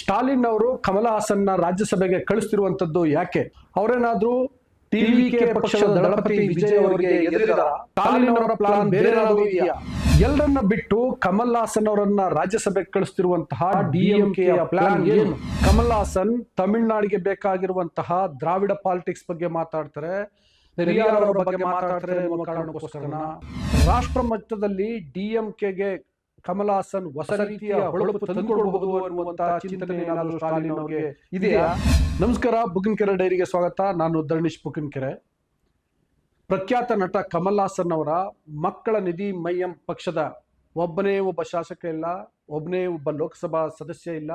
ಸ್ಟಾಲಿನ್ ಅವರು ಕಮಲ ಹಾಸನ್ನ ರಾಜ್ಯಸಭೆಗೆ ಕಳಿಸ್ತಿರುವಂತದ್ದು ಯಾಕೆ? ಅವರೇನಾದ್ರೂ ಟಿವಿಕೆ ಪಕ್ಷದ ದಳಪತಿ ವಿಜಯ್ ಅವರಿಗೆ ಎದುರಿದಾರ? ಸ್ಟಾಲಿನ್ ಅವರ ಪ್ಲಾನ್ ಬೇರೆ ಇದೆಯಾ? ಎಲ್ಲರನ್ನ ಬಿಟ್ಟು ಕಮಲ್ ಹಾಸನ್ ಅವರನ್ನ ರಾಜ್ಯಸಭೆಗೆ ಕಳಿಸ್ತಿರುವಂತಹ ಡಿಎಂಕೆ ಪ್ಲಾನ್ ಏನು? ಕಮಲ್ ಹಾಸನ್ ತಮಿಳುನಾಡಿಗೆ ಬೇಕಾಗಿರುವಂತಹ ದ್ರಾವಿಡ ಪಾಲಿಟಿಕ್ಸ್ ಬಗ್ಗೆ ಮಾತಾಡ್ತಾರೆ. ಬಗ್ಗೆ ಮಾತಾಡ್ತಾರೆ ರಾಷ್ಟ್ರ ಮಟ್ಟದಲ್ಲಿ ಡಿಎಂಕೆಗೆ ಕಮಲ್ ಹಾಸನ್ ಹೊಸ ರೀತಿಯ ಹೊಳಪು ತಂದುಕೊಡಬಹುದು ಅನ್ನುವಂತಹ ಚಿಂತನೆ ನಮಸ್ಕಾರ ಬುಕಿನ್ಕೆರೆ ಡೈರಿಗೆ ಸ್ವಾಗತ. ನಾನು ಧರ್ಣೀಶ್ ಬುಕಿನ್ಕೆರೆ ಪ್ರಖ್ಯಾತ ನಟ ಕಮಲ್ ಹಾಸನ್ ಅವರ ಮಕ್ಕಳ ನಿಧಿ ಮೈಯಂ ಪಕ್ಷದ ಒಬ್ಬನೇ ಒಬ್ಬ ಶಾಸಕ ಇಲ್ಲ, ಒಬ್ಬನೇ ಒಬ್ಬ ಲೋಕಸಭಾ ಸದಸ್ಯ ಇಲ್ಲ,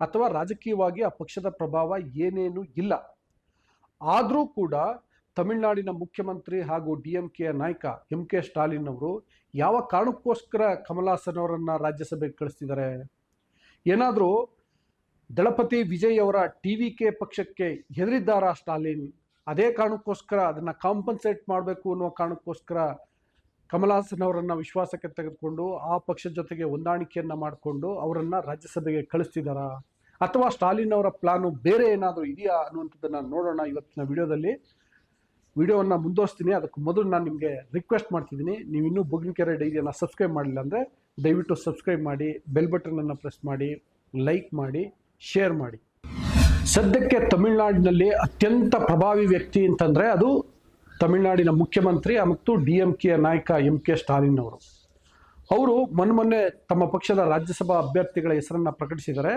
ಅಥವಾ ರಾಜಕೀಯವಾಗಿ ಆ ಪಕ್ಷದ ಪ್ರಭಾವ ಏನೇನು ಇಲ್ಲ. ಆದರೂ ಕೂಡ ತಮಿಳುನಾಡಿನ ಮುಖ್ಯಮಂತ್ರಿ ಹಾಗೂ ಡಿ ಎಂ ಕೆ ನಾಯಕ ಎಂ ಕೆ ಸ್ಟಾಲಿನ್ ಅವರು ಯಾವ ಕಾರಣಕ್ಕೋಸ್ಕರ ಕಮಲಾಸನ್ ಅವರನ್ನು ರಾಜ್ಯಸಭೆಗೆ ಕಳಿಸ್ತಿದ್ದಾರೆ? ಏನಾದರೂ ದಳಪತಿ ವಿಜಯ್ ಅವರ ಟಿ ವಿ ಕೆ ಪಕ್ಷಕ್ಕೆ ಹೆದರಿದ್ದಾರಾ ಸ್ಟಾಲಿನ್? ಅದೇ ಕಾರಣಕ್ಕೋಸ್ಕರ ಅದನ್ನು ಕಾಂಪನ್ಸೇಟ್ ಮಾಡಬೇಕು ಅನ್ನೋ ಕಾರಣಕ್ಕೋಸ್ಕರ ಕಮಲಾಸನ್ ಅವರನ್ನ ವಿಶ್ವಾಸಕ್ಕೆ ತೆಗೆದುಕೊಂಡು ಆ ಪಕ್ಷದ ಜೊತೆಗೆ ಹೊಂದಾಣಿಕೆಯನ್ನು ಮಾಡಿಕೊಂಡು ಅವರನ್ನು ರಾಜ್ಯಸಭೆಗೆ ಕಳಿಸ್ತಿದ್ದಾರಾ? ಅಥವಾ ಸ್ಟಾಲಿನ್ ಅವರ ಪ್ಲಾನು ಬೇರೆ ಏನಾದರೂ ಇದೆಯಾ ಅನ್ನುವಂಥದ್ದನ್ನು ನೋಡೋಣ ಇವತ್ತಿನ ವಿಡಿಯೋದಲ್ಲಿ. ವಿಡಿಯೋವನ್ನು ಮುಂದುವರಿಸ್ತೀನಿ. ಅದಕ್ಕೆ ಮೊದಲು ನಾನು ನಿಮಗೆ ರಿಕ್ವೆಸ್ಟ್ ಮಾಡ್ತಿದ್ದೀನಿ. ನೀವು ಇನ್ನೂ ಬುಗಿನಕೆರೆ ಡೈರಿಯನ್ನು ಸಬ್ಸ್ಕ್ರೈಬ್ ಮಾಡಿಲ್ಲ ಅಂದರೆ ದಯವಿಟ್ಟು ಸಬ್ಸ್ಕ್ರೈಬ್ ಮಾಡಿ ಬೆಲ್ ಬಟನನ್ನು ಪ್ರೆಸ್ ಮಾಡಿ ಲೈಕ್ ಮಾಡಿ ಶೇರ್ ಮಾಡಿ. ಸದ್ಯಕ್ಕೆ ತಮಿಳುನಾಡಿನಲ್ಲಿ ಅತ್ಯಂತ ಪ್ರಭಾವಿ ವ್ಯಕ್ತಿ ಅಂತಂದರೆ ಅದು ತಮಿಳುನಾಡಿನ ಮುಖ್ಯಮಂತ್ರಿ ಮತ್ತು ಡಿ ಎಂ ಕೆಯ ನಾಯಕ ಎಂ ಕೆ ಸ್ಟಾಲಿನ್ ಅವರು. ಅವರು ಮೊನ್ನೆ ಮೊನ್ನೆ ತಮ್ಮ ಪಕ್ಷದ ರಾಜ್ಯಸಭಾ ಅಭ್ಯರ್ಥಿಗಳ ಹೆಸರನ್ನು ಪ್ರಕಟಿಸಿದ್ದಾರೆ.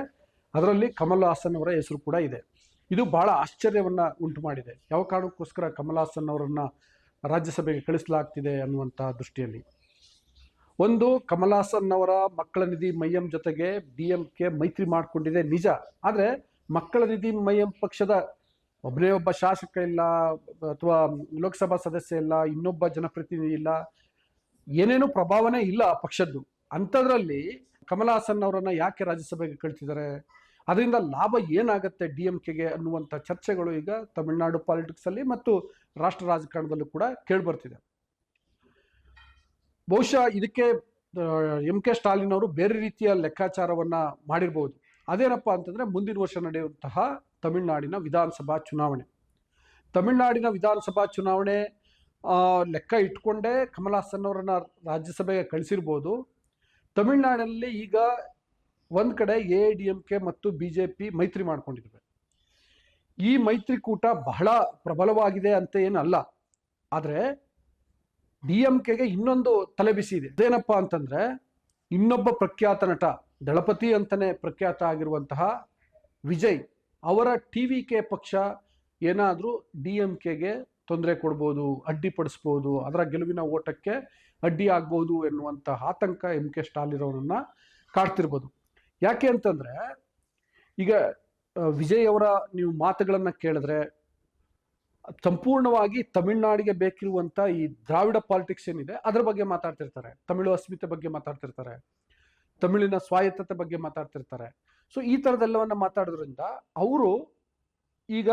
ಅದರಲ್ಲಿ ಕಮಲ್ ಹಾಸನ್ ಅವರ ಹೆಸರು ಕೂಡ ಇದೆ. ಇದು ಬಹಳ ಆಶ್ಚರ್ಯವನ್ನು ಉಂಟು ಮಾಡಿದೆ. ಯಾವ ಕಾರಣಕ್ಕೋಸ್ಕರ ಕಮಲಾಸನ್ ಅವರನ್ನು ರಾಜ್ಯಸಭೆಗೆ ಕಳಿಸಲಾಗ್ತಿದೆ ಅನ್ನುವಂಥ ದೃಷ್ಟಿಯಲ್ಲಿ. ಒಂದು, ಕಮಲಾಸನ್ ಅವರ ಮಕ್ಕಳ ನಿಧಿ ಮೈಯಂ ಜೊತೆಗೆ ಡಿ ಎಂ ಕೆ ಮೈತ್ರಿ ಮಾಡಿಕೊಂಡಿದೆ ನಿಜ. ಆದರೆ ಮಕ್ಕಳ ನಿಧಿ ಮೈಯಂ ಪಕ್ಷದ ಒಬ್ಬನೇ ಒಬ್ಬ ಶಾಸಕ ಇಲ್ಲ, ಅಥವಾ ಲೋಕಸಭಾ ಸದಸ್ಯ ಇಲ್ಲ, ಇನ್ನೊಬ್ಬ ಜನಪ್ರತಿನಿಧಿ ಇಲ್ಲ, ಏನೇನು ಪ್ರಭಾವನೆ ಇಲ್ಲ ಪಕ್ಷದ್ದು. ಅಂಥದ್ರಲ್ಲಿ ಕಮಲ್ ಹಾಸನ್ ಅವರನ್ನ ಯಾಕೆ ರಾಜ್ಯಸಭೆಗೆ ಕಳಿಸಿದ್ದಾರೆ? ಅದರಿಂದ ಲಾಭ ಏನಾಗುತ್ತೆ ಡಿ ಎಂ ಕೆಗೆ ಅನ್ನುವಂಥ ಚರ್ಚೆಗಳು ಈಗ ತಮಿಳುನಾಡು ಪಾಲಿಟಿಕ್ಸಲ್ಲಿ ಮತ್ತು ರಾಷ್ಟ್ರ ರಾಜಕಾರಣದಲ್ಲೂ ಕೂಡ ಕೇಳಿಬರ್ತಿದೆ. ಬಹುಶಃ ಇದಕ್ಕೆ ಎಂ ಕೆ ಸ್ಟಾಲಿನ್ ಅವರು ಬೇರೆ ರೀತಿಯ ಲೆಕ್ಕಾಚಾರವನ್ನ ಮಾಡಿರ್ಬೋದು. ಅದೇನಪ್ಪ ಅಂತಂದ್ರೆ ಮುಂದಿನ ವರ್ಷ ನಡೆಯುವಂತಹ ತಮಿಳುನಾಡಿನ ವಿಧಾನಸಭಾ ಚುನಾವಣೆ. ತಮಿಳುನಾಡಿನ ವಿಧಾನಸಭಾ ಚುನಾವಣೆ ಲೆಕ್ಕ ಇಟ್ಕೊಂಡೇ ಕಮಲ್ ಹಾಸನ್ ಅವರನ್ನ ರಾಜ್ಯಸಭೆಗೆ ಕಳಿಸಿರ್ಬೋದು. ತಮಿಳುನಾಡಲ್ಲಿ ಈಗ ಒಂದ್ ಕಡೆ ಎ ಡಿ ಎಂ ಕೆ ಮತ್ತು ಬಿಜೆಪಿ ಮೈತ್ರಿ ಮಾಡ್ಕೊಂಡಿದ್ದಾರೆ ಈ ಮೈತ್ರಿಕೂಟ ಬಹಳ ಪ್ರಬಲವಾಗಿದೆ ಅಂತ ಏನಲ್ಲ. ಆದರೆ ಡಿ ಎಂ ಕೆಗೆ ಇನ್ನೊಂದು ತಲೆಬಿಸಿ ಇದೆ. ಅದೇನಪ್ಪ ಅಂತಂದ್ರೆ ಇನ್ನೊಬ್ಬ ಪ್ರಖ್ಯಾತ ನಟ, ದಳಪತಿ ಅಂತಾನೆ ಪ್ರಖ್ಯಾತ ಆಗಿರುವಂತಹ ವಿಜಯ್ ಅವರ ಟಿ ವಿ ಕೆ ಪಕ್ಷ ಏನಾದರೂ ಡಿ ಎಂ ಕೆಗೆ ತೊಂದರೆ ಕೊಡ್ಬೋದು ಅಡ್ಡಿಪಡಿಸ್ಬೋದು ಅದರ ಗೆಲುವಿನ ಓಟಕ್ಕೆ ಅಡ್ಡಿ ಆಗ್ಬೋದು ಎನ್ನುವಂತಹ ಆತಂಕ ಎಂ ಕೆ ಸ್ಟಾಲಿನ್ ಅವರನ್ನ ಕಾಡ್ತಿರ್ಬೋದು. ಯಾಕೆ ಅಂತಂದ್ರೆ, ಈಗ ವಿಜಯ್ ಅವರ ನೀವು ಮಾತುಗಳನ್ನು ಕೇಳಿದ್ರೆ, ಸಂಪೂರ್ಣವಾಗಿ ತಮಿಳ್ನಾಡಿಗೆ ಬೇಕಿರುವಂತ ಈ ದ್ರಾವಿಡ ಪಾಲಿಟಿಕ್ಸ್ ಏನಿದೆ, ಅದರ ಬಗ್ಗೆ ಮಾತಾಡ್ತಿರ್ತಾರೆ. ತಮಿಳು ಅಸ್ಮಿತೆ ಬಗ್ಗೆ ಮಾತಾಡ್ತಿರ್ತಾರೆ. ತಮಿಳಿನ ಸ್ವಾಯತ್ತತೆ ಬಗ್ಗೆ ಮಾತಾಡ್ತಿರ್ತಾರೆ. ಸೊ ಈ ಥರದ್ದೆಲ್ಲವನ್ನ ಮಾತಾಡೋದ್ರಿಂದ ಅವರು ಈಗ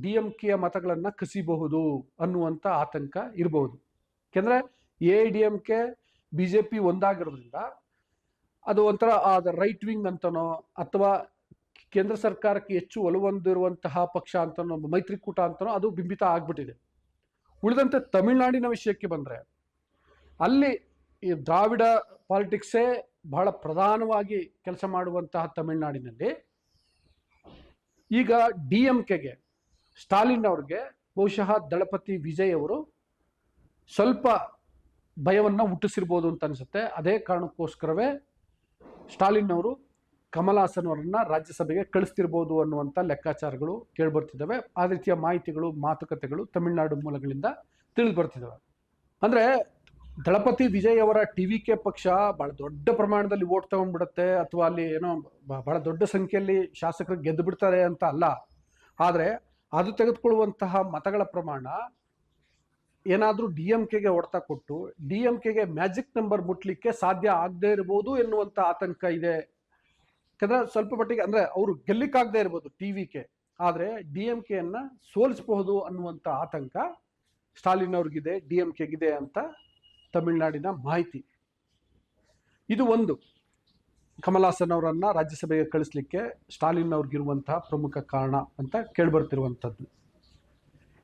ಡಿ ಎಂ ಕೆಯ ಮತಗಳನ್ನ ಕಸಿಬಹುದು ಅನ್ನುವಂಥ ಆತಂಕ ಇರಬಹುದು. ಯಾಕೆಂದ್ರೆ A D M K B J P ಒಂದಾಗಿರೋದ್ರಿಂದ ಅದು ಒಂಥರ ರೈಟ್ ವಿಂಗ್ ಅಂತನೋ, ಅಥವಾ ಕೇಂದ್ರ ಸರ್ಕಾರಕ್ಕೆ ಹೆಚ್ಚು ಒಲವೊಂದಿರುವಂತಹ ಪಕ್ಷ ಅಂತನೋ ಮೈತ್ರಿಕೂಟ ಅಂತನೋ, ಅದು ಬಿಂಬಿತ ಆಗ್ಬಿಟ್ಟಿದೆ. ಉಳಿದಂತೆ ತಮಿಳುನಾಡಿನ ವಿಷಯಕ್ಕೆ ಬಂದ್ರೆ, ಅಲ್ಲಿ ಈ ದ್ರಾವಿಡ ಪಾಲಿಟಿಕ್ಸೇ ಬಹಳ ಪ್ರಧಾನವಾಗಿ ಕೆಲಸ ಮಾಡುವಂತಹ ತಮಿಳುನಾಡಿನಲ್ಲಿ. ಈಗ ಡಿ ಎಂ ಕೆಗೆ, ಸ್ಟಾಲಿನ್ ಅವ್ರಿಗೆ ಬಹುಶಃ ದಳಪತಿ ವಿಜಯ್ ಅವರು ಸ್ವಲ್ಪ ಭಯವನ್ನ ಹುಟ್ಟಿಸಿರ್ಬೋದು ಅಂತ ಅನ್ಸುತ್ತೆ. ಅದೇ ಕಾರಣಕ್ಕೋಸ್ಕರವೇ ಸ್ಟಾಲಿನ್ ಅವರು ಕಮಲ್ ಹಾಸನ್ ಅವರನ್ನ ರಾಜ್ಯಸಭೆಗೆ ಕಳಿಸ್ತಿರ್ಬೋದು ಅನ್ನುವಂಥ ಲೆಕ್ಕಾಚಾರಗಳು ಕೇಳ್ಬರ್ತಿದ್ದಾವೆ. ಆ ರೀತಿಯ ಮಾಹಿತಿಗಳು, ಮಾತುಕತೆಗಳು ತಮಿಳುನಾಡು ಮೂಲಗಳಿಂದ ತಿಳಿದು ಬರ್ತಿದ್ದಾವೆ ಅಂದ್ರೆ ದಳಪತಿ ವಿಜಯ್ ಅವರ ಟಿ ವಿ ಕೆ ಪಕ್ಷ ಬಹಳ ದೊಡ್ಡ ಪ್ರಮಾಣದಲ್ಲಿ ಓಟ್ ತಗೊಂಡ್ಬಿಡುತ್ತೆ ಅಥವಾ ಅಲ್ಲಿ ಏನೋ ಬಹಳ ದೊಡ್ಡ ಸಂಖ್ಯೆಯಲ್ಲಿ ಶಾಸಕರು ಗೆದ್ದು ಬಿಡ್ತಾರೆ ಅಂತ ಅಲ್ಲ. ಆದರೆ ಅದು ತೆಗೆದುಕೊಳ್ಳುವಂತಹ ಮತಗಳ ಪ್ರಮಾಣ ಏನಾದರೂ ಡಿ ಎಂ ಕೆಗೆ ಹೊಡೆತ ಕೊಟ್ಟು ಡಿ ಎಂ ಕೆಗೆ ಮ್ಯಾಜಿಕ್ ನಂಬರ್ ಮುಟ್ಲಿಕ್ಕೆ ಸಾಧ್ಯ ಆಗದೆ ಇರ್ಬೋದು ಎನ್ನುವಂಥ ಆತಂಕ ಇದೆ. ಯಾಕಂದ್ರೆ ಸ್ವಲ್ಪ ಮಟ್ಟಿಗೆ ಅಂದರೆ ಅವರು ಗೆಲ್ಲಿಕ್ಕಾಗದೇ ಇರ್ಬೋದು ಟಿ ವಿ ಕೆ ಆದರೆ ಡಿ ಎಂ ಕೆಯನ್ನು ಸೋಲಿಸಬಹುದು ಅನ್ನುವಂಥ ಆತಂಕ ಸ್ಟಾಲಿನ್ ಅವ್ರಿಗಿದೆ ಡಿ ಎಂ ಕೆಗಿದೆ ಅಂತ ತಮಿಳುನಾಡಿನ ಮಾಹಿತಿ. ಇದು ಒಂದು. ಕಮಲಾಸನ್ ಅವರನ್ನು ರಾಜ್ಯಸಭೆಗೆ ಕಳಿಸ್ಲಿಕ್ಕೆ ಸ್ಟಾಲಿನ್ ಅವ್ರಿಗಿರುವಂತಹ ಪ್ರಮುಖ ಕಾರಣ ಅಂತ ಕೇಳಿಬರ್ತಿರುವಂಥದ್ದು.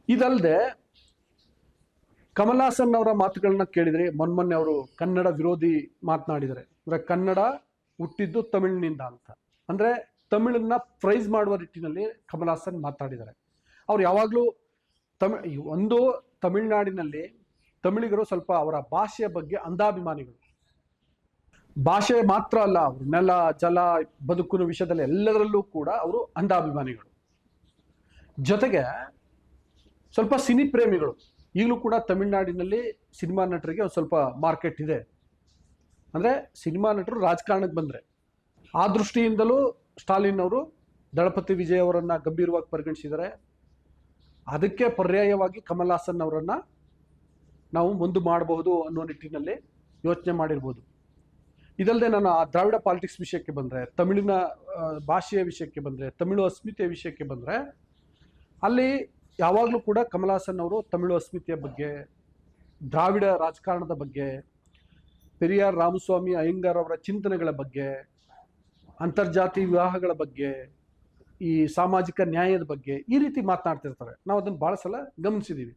ಇದಲ್ಲದೆ ಕಮಲ್ ಹಾಸನ್ ಅವರ ಮಾತುಗಳನ್ನ ಕೇಳಿದ್ರೆ ಮೊನ್ಮೊನ್ನೆ ಅವರು ಕನ್ನಡ ವಿರೋಧಿ ಮಾತನಾಡಿದರೆ ಅಂದರೆ ಕನ್ನಡ ಹುಟ್ಟಿದ್ದು ತಮಿಳಿನಿಂದ ಅಂತ. ಅಂದ್ರೆ ತಮಿಳನ್ನ ಪ್ರೈಸ್ ಮಾಡುವ ನಿಟ್ಟಿನಲ್ಲಿ ಕಮಲಾಸನ್ ಮಾತಾಡಿದ್ದಾರೆ ಅವ್ರು ಯಾವಾಗಲೂ ತಮಿ ಒಂದು ತಮಿಳುನಾಡಿನಲ್ಲಿ ತಮಿಳಿಗರು ಸ್ವಲ್ಪ ಅವರ ಭಾಷೆಯ ಬಗ್ಗೆ ಅಂಧಾಭಿಮಾನಿಗಳು. ಭಾಷೆ ಮಾತ್ರ ಅಲ್ಲ, ಅವರು ನೆಲ, ಜಲ ಬದುಕಿನ ವಿಷಯದಲ್ಲಿ ಎಲ್ಲದರಲ್ಲೂ ಕೂಡ ಅವರು ಅಂಧಾಭಿಮಾನಿಗಳು. ಜೊತೆಗೆ ಸ್ವಲ್ಪ ಸಿನಿ ಪ್ರೇಮಿಗಳು. ಈಗಲೂ ಕೂಡ ತಮಿಳುನಾಡಿನಲ್ಲಿ ಸಿನಿಮಾ ನಟರಿಗೆ ಒಂದು ಸ್ವಲ್ಪ ಮಾರ್ಕೆಟ್ ಇದೆ. ಅಂದರೆ ಸಿನಿಮಾ ನಟರು ರಾಜಕಾರಣಕ್ಕೆ ಬಂದರೆ. ಆ ದೃಷ್ಟಿಯಿಂದಲೂ ಸ್ಟಾಲಿನ್ ಅವರು ದಳಪತಿ ವಿಜಯ್ ಅವರನ್ನು ಗಂಭೀರವಾಗಿ ಪರಿಗಣಿಸಿದ್ದಾರೆ. ಅದಕ್ಕೆ ಪರ್ಯಾಯವಾಗಿ ಕಮಲ್ ಹಾಸನ್ ಅವರನ್ನು ನಾವು ಮುಂದೆ ಮಾಡಬಹುದು ಅನ್ನೋ ನಿಟ್ಟಿನಲ್ಲಿ ಯೋಚನೆ ಮಾಡಿರ್ಬೋದು. ಇದಲ್ಲದೆ ನಾನು ಆ ದ್ರಾವಿಡ ಪಾಲಿಟಿಕ್ಸ್ ವಿಷಯಕ್ಕೆ ಬಂದರೆ, ತಮಿಳಿನ ಭಾಷೆಯ ವಿಷಯಕ್ಕೆ ಬಂದರೆ, ತಮಿಳು ಅಸ್ಮಿತೆಯ ವಿಷಯಕ್ಕೆ ಬಂದರೆ, ಅಲ್ಲಿ ಯಾವಾಗಲೂ ಕೂಡ ಕಮಲ್ ಹಾಸನ್ ಅವರು ತಮಿಳು ಅಸ್ಮಿತೆಯ ಬಗ್ಗೆ, ದ್ರಾವಿಡ ರಾಜಕಾರಣದ ಬಗ್ಗೆ, ಪೆರಿಯಾರ್ ರಾಮಸ್ವಾಮಿ, ಅಯ್ಯಂಗಾರ್ ಅವರ ಚಿಂತನೆಗಳ ಬಗ್ಗೆ, ಅಂತರ್ಜಾತಿ ವಿವಾಹಗಳ ಬಗ್ಗೆ, ಈ ಸಾಮಾಜಿಕ ನ್ಯಾಯದ ಬಗ್ಗೆ ಈ ರೀತಿ ಮಾತನಾಡ್ತಿರ್ತಾರೆ. ನಾವು ಅದನ್ನು ಭಾಳ ಸಲ ಗಮನಿಸಿದ್ದೀವಿ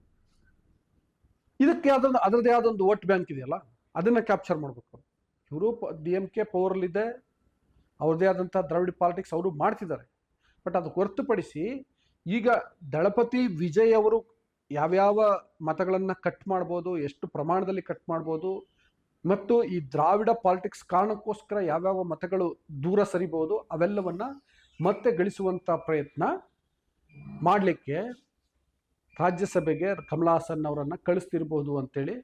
ಇದಕ್ಕೆ ಅದೊಂದು ಅದರದೇ ಆದೊಂದು ವೋಟ್ ಬ್ಯಾಂಕ್ ಇದೆಯಲ್ಲ, ಅದನ್ನು ಕ್ಯಾಪ್ಚರ್ ಮಾಡಬೇಕು ಇವರು ಡಿ ಎಂ ಕೆ ಪವರಲ್ಲಿದೆ ಅವ್ರದೇ ಆದಂಥ ದ್ರಾವಿಡ ಪಾಲಿಟಿಕ್ಸ್ ಅವರು ಮಾಡ್ತಿದ್ದಾರೆ. ಬಟ್ ಅದು ಹೊರತುಪಡಿಸಿ ಈಗ ದಳಪತಿ ವಿಜಯ್ ಅವರು ಯಾವ್ಯಾವ ಮತಗಳನ್ನು ಕಟ್ ಮಾಡ್ಬೋದು, ಎಷ್ಟು ಪ್ರಮಾಣದಲ್ಲಿ ಕಟ್ ಮಾಡ್ಬೋದು, ಮತ್ತು ಈ ದ್ರಾವಿಡ ಪಾಲಿಟಿಕ್ಸ್ ಕಾರಣಕ್ಕೋಸ್ಕರ ಯಾವ್ಯಾವ ಮತಗಳು ದೂರ ಸರಿಬಹುದು ಅವೆಲ್ಲವನ್ನ ಮತ್ತೆ ಗಳಿಸುವಂಥ ಪ್ರಯತ್ನ ಮಾಡಲಿಕ್ಕೆ ರಾಜ್ಯಸಭೆಗೆ ಕಮಲಾಸನ್ ಅವರನ್ನ ಕಳಿಸ್ತಿರ್ಬೋದು ಅಂತೇಳಿ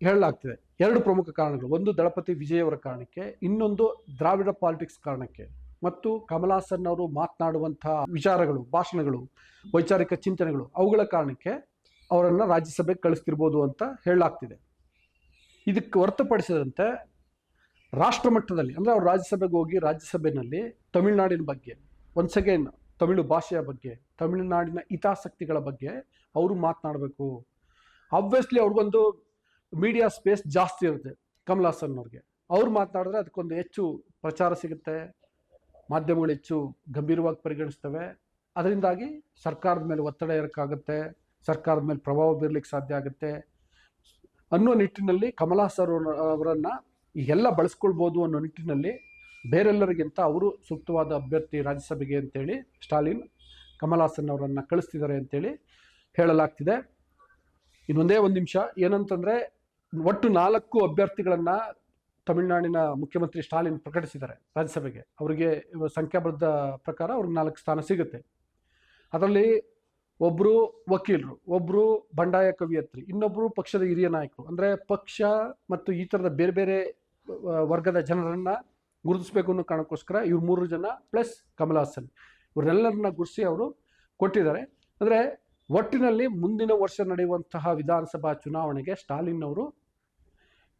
ಹೇಳಲಾಗ್ತಿದೆ. ಎರಡು ಪ್ರಮುಖ ಕಾರಣಗಳು. ಒಂದು ದಳಪತಿ ವಿಜಯ್ ಅವರ ಕಾರಣಕ್ಕೆ, ಇನ್ನೊಂದು ದ್ರಾವಿಡ ಪಾಲಿಟಿಕ್ಸ್ ಕಾರಣಕ್ಕೆ. ಮತ್ತು ಕಮಲಾಸನ್ ಅವರು ಮಾತನಾಡುವಂತಹ ವಿಚಾರಗಳು, ಭಾಷಣಗಳು, ವೈಚಾರಿಕ ಚಿಂತನೆಗಳು, ಅವುಗಳ ಕಾರಣಕ್ಕೆ ಅವರನ್ನು ರಾಜ್ಯಸಭೆಗೆ ಕಳಿಸ್ತಿರ್ಬೋದು ಅಂತ ಹೇಳಲಾಗ್ತಿದೆ. ಇದಕ್ಕೆ ಹೊರತುಪಡಿಸಿದಂತೆ ರಾಷ್ಟ್ರ ಮಟ್ಟದಲ್ಲಿ ಅಂದರೆ ಅವರು ರಾಜ್ಯಸಭೆಗೆ ಹೋಗಿ ರಾಜ್ಯಸಭೆಯಲ್ಲಿ ತಮಿಳುನಾಡಿನ ಬಗ್ಗೆ ಒನ್ಸ್ ಅಗೇನ್ ತಮಿಳು ಭಾಷೆಯ ಬಗ್ಗೆ, ತಮಿಳುನಾಡಿನ ಹಿತಾಸಕ್ತಿಗಳ ಬಗ್ಗೆ ಅವರು ಮಾತನಾಡಬೇಕು. ಆಬ್ವಿಯಸ್ಲಿ ಅವ್ರಿಗೊಂದು ಮೀಡಿಯಾ ಸ್ಪೇಸ್ ಜಾಸ್ತಿ ಇರುತ್ತೆ ಕಮಲ್ ಹಾಸನ್ ಅವ್ರಿಗೆ ಅವ್ರು ಮಾತನಾಡಿದ್ರೆ ಅದಕ್ಕೊಂದು ಹೆಚ್ಚು ಪ್ರಚಾರ ಸಿಗುತ್ತೆ. ಮಾಧ್ಯಮಗಳು ಹೆಚ್ಚು ಗಂಭೀರವಾಗಿ ಪರಿಗಣಿಸ್ತವೆ. ಅದರಿಂದಾಗಿ ಸರ್ಕಾರದ ಮೇಲೆ ಒತ್ತಡ ಇರೋಕ್ಕಾಗುತ್ತೆ ಸರ್ಕಾರದ ಮೇಲೆ ಪ್ರಭಾವ ಬೀರ್ಲಿಕ್ಕೆ ಸಾಧ್ಯ ಆಗುತ್ತೆ. ಅನ್ನೋ ನಿಟ್ಟಿನಲ್ಲಿ ಕಮಲಾ ಸರ್ ಅವರನ್ನು ಎಲ್ಲ ಬಳಸ್ಕೊಳ್ಬೋದು ಅನ್ನೋ ನಿಟ್ಟಿನಲ್ಲಿ ಬೇರೆಲ್ಲರಿಗಿಂತ ಅವರು ಸೂಕ್ತವಾದ ಅಭ್ಯರ್ಥಿ ರಾಜ್ಯಸಭೆಗೆ ಅಂತೇಳಿ ಸ್ಟಾಲಿನ್ ಕಮಲಾಸನ್ ಅವರನ್ನ ಕಳಿಸ್ತಿದ್ದಾರೆ ಅಂತೇಳಿ ಹೇಳಲಾಗ್ತಿದೆ. ಇನ್ನೊಂದೇ ಒಂದು ನಿಮಿಷ. ಏನಂತಂದರೆ, ಒಟ್ಟು ನಾಲ್ಕು ಅಭ್ಯರ್ಥಿಗಳನ್ನ ತಮಿಳುನಾಡಿನ ಮುಖ್ಯಮಂತ್ರಿ ಸ್ಟಾಲಿನ್ ಪ್ರಕಟಿಸಿದ್ದಾರೆ ರಾಜ್ಯಸಭೆಗೆ. ಅವರಿಗೆ ಸಂಖ್ಯಾಬದ್ಧ ಪ್ರಕಾರ ಅವ್ರಿಗೆ ನಾಲ್ಕು ಸ್ಥಾನ ಸಿಗುತ್ತೆ. ಅದರಲ್ಲಿ ಒಬ್ಬರು ವಕೀಲರು ಒಬ್ಬರು ಬಂಡಾಯ ಕವಿಯತ್ರಿ ಇನ್ನೊಬ್ಬರು ಪಕ್ಷದ ಹಿರಿಯ ನಾಯಕರು. ಅಂದರೆ ಪಕ್ಷ ಮತ್ತು ಈ ಥರದ ಬೇರೆ ಬೇರೆ ವರ್ಗದ ಜನರನ್ನು ಗುರುತಿಸಬೇಕು ಅನ್ನೋ ಕಾರಣಕ್ಕೋಸ್ಕರ ಇವ್ರು ಮೂರು ಜನ ಪ್ಲಸ್ ಕಮಲ್ ಹಾಸನ್. ಇವರೆಲ್ಲರನ್ನ ಗುರುಸಿ ಅವರು ಕೊಟ್ಟಿದ್ದಾರೆ. ಅಂದರೆ ಒಟ್ಟಿನಲ್ಲಿ ಮುಂದಿನ ವರ್ಷ ನಡೆಯುವಂತಹ ವಿಧಾನಸಭಾ ಚುನಾವಣೆಗೆ ಸ್ಟಾಲಿನ್ ಅವರು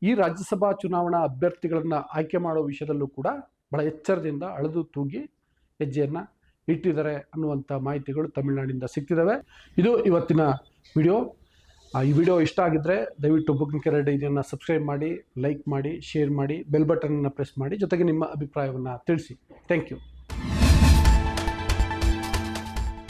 ಈ ರಾಜ್ಯಸಭಾ ಚುನಾವಣಾ ಅಭ್ಯರ್ಥಿಗಳನ್ನು ಆಯ್ಕೆ ಮಾಡೋ ವಿಷಯದಲ್ಲೂ ಕೂಡ ಬಹಳ ಎಚ್ಚರದಿಂದ ಅಳೆದು ತೂಗಿ ಹೆಜ್ಜೆಯನ್ನು ಇಟ್ಟಿದ್ದಾರೆ ಅನ್ನುವಂಥ ಮಾಹಿತಿಗಳು ತಮಿಳುನಾಡಿನಿಂದ ಸಿಕ್ತಿದ್ದಾವೆ ಇದು ಇವತ್ತಿನ ವಿಡಿಯೋ. ಈ ವಿಡಿಯೋ ಇಷ್ಟ ಆಗಿದ್ದರೆ ದಯವಿಟ್ಟು ಬುಕ್ಕಿಂಗ್ ಕೆರೆಡ್ ಇದನ್ನು ಸಬ್ಸ್ಕ್ರೈಬ್ ಮಾಡಿ, ಲೈಕ್ ಮಾಡಿ, ಶೇರ್ ಮಾಡಿ, ಬೆಲ್ ಬಟನ್ನ ಪ್ರೆಸ್ ಮಾಡಿ, ಜೊತೆಗೆ ನಿಮ್ಮ ಅಭಿಪ್ರಾಯವನ್ನು ತಿಳಿಸಿ. Thank you.